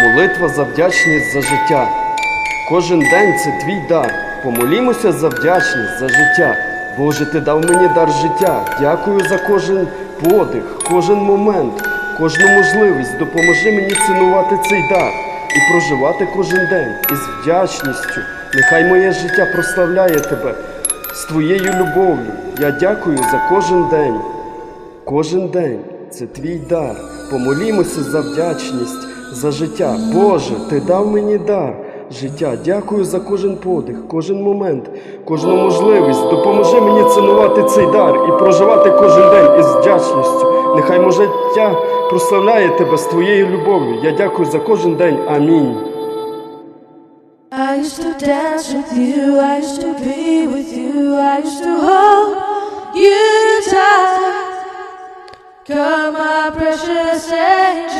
Молитва за вдячність за життя. Кожен день це твій дар. Помолімося за вдячність за життя. Боже, ти дав мені дар життя. Дякую за кожен подих, кожен момент, кожну можливість. Допоможи мені цінувати цей дар і проживати кожен день із вдячністю. Нехай моє життя прославляє тебе з твоєю любов'ю. Я дякую за кожен день. Кожен день це твій дар. Помолімося за вдячність, за життя. Боже, ти дав мені дар життя. Дякую за кожен подих, кожен момент, кожну можливість. Допоможи мені цінувати цей дар і проживати кожен день із вдячністю. Нехай моє життя прославляє тебе з твоєю любов'ю. Я дякую за кожен день. Амінь. I used to dance with you, I used to be with you, I used to hold you tight. Come, my precious angel,